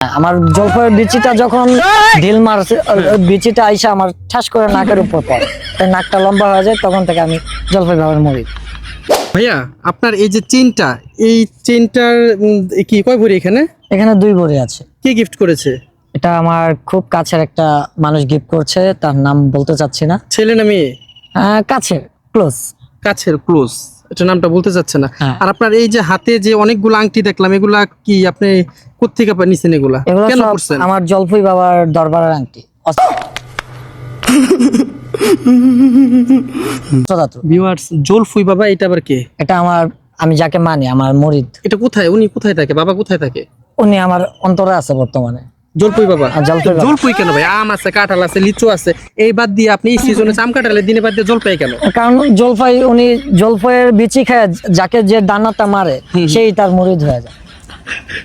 আমার জলপাইয়ের বিচিটা যখন ঢিল মারছে ওই বিচিটা আইসা আমার ঠাস করে নাকের উপর পড়ে। নাকটা লম্বা হয়ে যায় তখন থেকে আমি জলপাই বাবার মরি ভাইয়া আপনার এই যে চেনটা এই চেনটার কি কয় ভরি এখানে? এখানে দুই ভরি আছে। কে গিফট করেছে? এটা আমার খুব কাছের একটা মানুষ গিফট করছে তার নাম বলতে চাচ্ছি না। ছেলে না মেয়ে? কাছের ক্লোজ কাছের ক্লোজ এটা নামটা বলতে চাচ্ছে না। হ্যাঁ। আর আপনার এই যে হাতে যে অনেকগুলো আংটি দেখলাম এগুলা কি আপনি কোথেকে নিছেন এগুলা? কেন করছেন আমার জলপাই বাবার দরবারের আংটি। ভিউয়ার্স জলফুই বাবা এটা আবার কে? এটা আমার আমি যাকে মানি আমার মরিদ। এটা কোথায়? উনি কোথায় থাকে? বাবা কোথায় থাকে? উনি আমার অন্তরে আছে বর্তমানে। জলপুই বাবা। জলপাই কেন ভাই? আম আছে কাঁঠাল আছে লিচু আছে। এই বাদ দিয়ে আপনি সিজনে আম কাঁঠালের দিনে বাদ দিয়ে জলপাই কেন? কারণ জলপাই উনি জলপাইয়ের বিচি খায় যাকে যে দানাটা মারে সেই তার হয়ে যায়।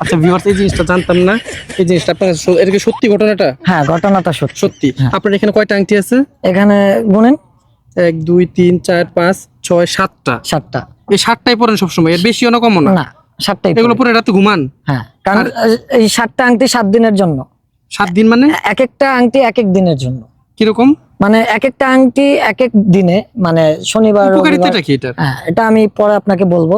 আচ্ছা ভিউয়ার্স এই জিনিসটা জানতাম না। এই জিনিসটা আপনার এটা কি সত্যি ঘটনাটা? হ্যাঁ ঘটনাটা সত্যি। সত্যি। আপনার এখানে কয়টা আংটি আছে? এখানে গুনেন। এক দুই তিন চার পাঁচ ছয় সাতটা। সাতটা। এই সাতটাই পরেন সবসময়? এর বেশিও না কমও না? না। সাতটাই এগুলো পরে। রাতে ঘুমান? হ্যাঁ। কারণ এই সাতটা আংটি সাত দিনের জন্য। সাত দিন মানে? এক একটা আংটি এক এক দিনের জন্য। কীরকম? মানে এক একটা আংটি এক এক দিনে মানে শনিবার হ্যাঁ এটা আমি পরে আপনাকে বলব।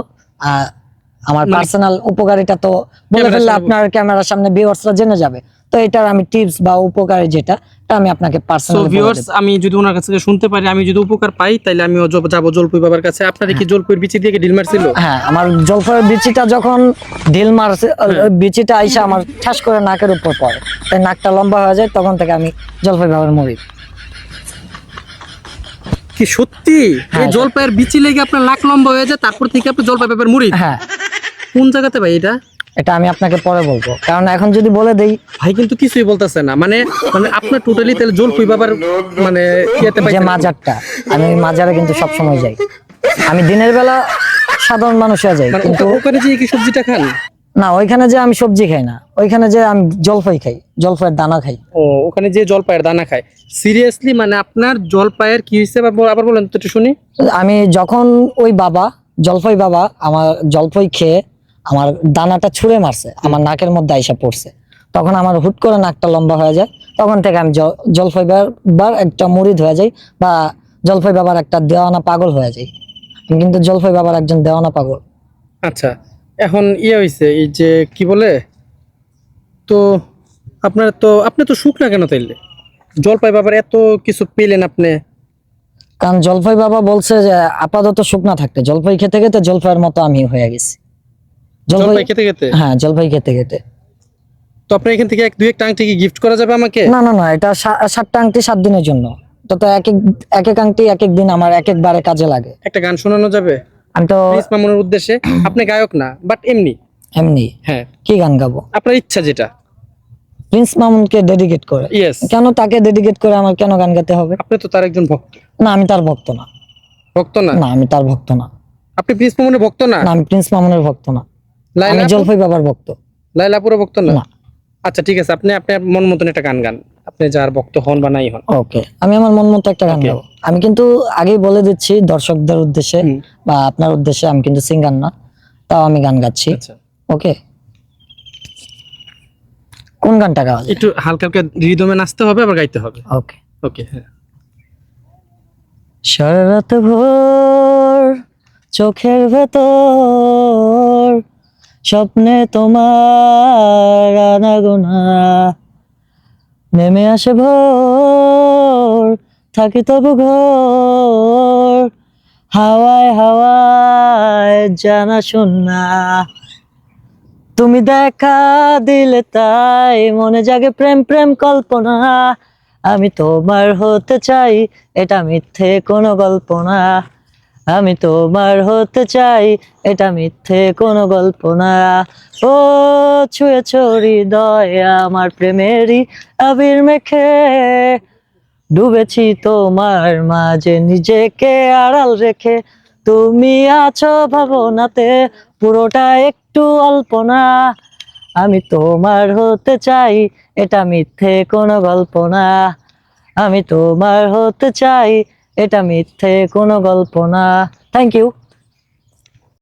আমার পার্সোনাল উপকারিতা তো বলে ফেললে আপনার ক্যামেরার সামনে ভিউয়ার্সরা জেনে যাবে। তো এটার আমি টিপস বা উপকার যেটা আমি আপনাকে পার্সোনাল ভিউয়ার্স আমি যদি ওনার কাছ থেকে শুনতে পারি আমি যদি উপকার পাই তাহলে আমি যাব- জলপুই বাবার কাছে। আপনাদের কি জলপুইয়ের বিচি দিয়ে ডিল মারছিল? হ্যাঁ আমার জলপাইয়ের বিচিটা যখন ডিল মারছে ওই বিচিটা আইসা আমার ঠাস করে নাকের উপর পড়ে। তাই নাকটা লম্বা হয়ে যায় তখন থেকে আমি জলপাই বাবার মরি কি সত্যি? এই হ্যাঁ। জলপাইয়ের বিচি লেগে আপনার নাক লম্বা হয়ে যায় তারপর থেকে আপনি জলপাই পেপার মুড়ি? হ্যাঁ। কোন জায়গাতে ভাই এটা? এটা আমি আপনাকে পরে বলব। কারণ এখন যদি বলে দেই ভাই কিন্তু কিছুই বলতেছে না। মানে মানে আপনার টোটালি তাহলে জলপুই বাবার মানে ইয়েতে যে মাজারটা আমি মাজারে কিন্তু সব সময় যাই। আমি দিনের বেলা সাধারণ মানুষ হয়ে যাই মানে কিন্তু ওখানে যে কি সবজিটা খান? না ওইখানে যে আমি সবজি খাই না। ওইখানে যে আমি জলপাই খাই জলপাইয়ের দানা খাই। ও ওখানে যে জলপাইয়ের দানা খাই সিরিয়াসলি মানে আপনার জলপাইয়ের কি হয়েছে আবার আবার বলেন তো একটু শুনি। আমি যখন ওই বাবা জলপাই বাবা আমার জলপাই খেয়ে আমার দানাটা ছুঁড়ে মারছে আমার নাকের মধ্যে আইসা পড়ছে। তখন আমার হুট করে নাকটা লম্বা হয়ে যায় তখন থেকে আমি জলপাই বাবার একটা মুরিদ হয়ে যাই বা জলপাই বাবার একটা দেওয়ানা পাগল হয়ে যাই আমি কিন্তু জলপাই বাবার একজন দেওয়ানা পাগল। আচ্ছা এখন ইয়ে হয়েছে এই যে কি বলে? তো আপনার তো আপনি তো সুখ না কেন তাইলে? জলপাই বাবার এত কিছু পেলেন আপনি? কারণ জলপাই বাবা বলছে যে আপাতত শুকনা থাকতে জলপাই খেতে খেতে জলপাইয়ের মতো আমি হয়ে গেছি। জলপাই খেতে খেতে? হ্যাঁ জলপাই খেতে খেতে। তো আপনার এখান থেকে এক দুই একটা আংটি কি গিফট করা যাবে আমাকে? না না না এটা সা- সাতটা আংটি সাত দিনের জন্য। তো তো এক এক এক এক আংটি এক এক দিন আমার এক একবারে কাজে লাগে। একটা গান শোনানো যাবে? আমি তো মামুনের উদ্দেশ্যে। আপনি গায়ক না বাট এমনি। এমনি। হ্যাঁ। কি গান গাবো? আপনার ইচ্ছা যেটা। প্রিন্স মামুনকে ডেডিকেট করে। ইয়েস কেন তাকে ডেডিকেট করে আমার কেন গান গাতে হবে? আপনি তো তার একজন ভক্ত। না আমি তার ভক্ত না। ভক্ত না? না আমি তার ভক্ত না। আপনি প্রিন্স মামুনের ভক্ত না? না আমি প্রিন্স মামুনের ভক্ত না। আমি জলপাই বাবার ভক্ত। লাইলাপুরের ভক্ত না? না। আচ্ছা ঠিক আছে। আপনি আপনার মন মতন একটা গান গান। আপনি যার ভক্ত হন বা নাই হন। ওকে। আমি আমার মন মতো একটা গান গাবো। আমি কিন্তু আগেই বলে দিচ্ছি দর্শকদের উদ্দেশ্যে বা আপনার উদ্দেশ্যে আমি কিন্তু সিঙ্গার না। তাও আমি গান গাচ্ছি। আচ্ছা। ওকে? কোন গানটা গাওয়া একটু হালকা হালকা রিদমে নাচতে হবে আবার গাইতে হবে। ওকে। ওকে হ্যাঁ। সারা রাত ভোর চোখের ভেতর স্বপ্নে তোমার আনাগোনা। নেমে আসে ভোর, থাকি তবু ঘোর। হাওয়ায় হাওয়ায় জানা শোনা তুমি দেখা দিলে তাই মনে জাগে প্রেম প্রেম কল্পনা। আমি তোমার হতে চাই, এটা মিথ্যে কোনো গল্প না আমি তোমার হতে চাই, এটা মিথ্যে কোনো গল্প না। ও ছুঁয়ে হৃদয় আমার প্রেমেরই আবির মেখে। ডুবেছি তোমার মাঝে নিজেকে আড়াল রেখে। তুমি আছো ভাবনাতে, পুরোটা একটু অল্পনা। আমি তোমার হতে চাই, এটা মিথ্যে কোনো গল্প না। আমি তোমার হতে চাই এটা মিথ্যে কোনো গল্প না। Thank you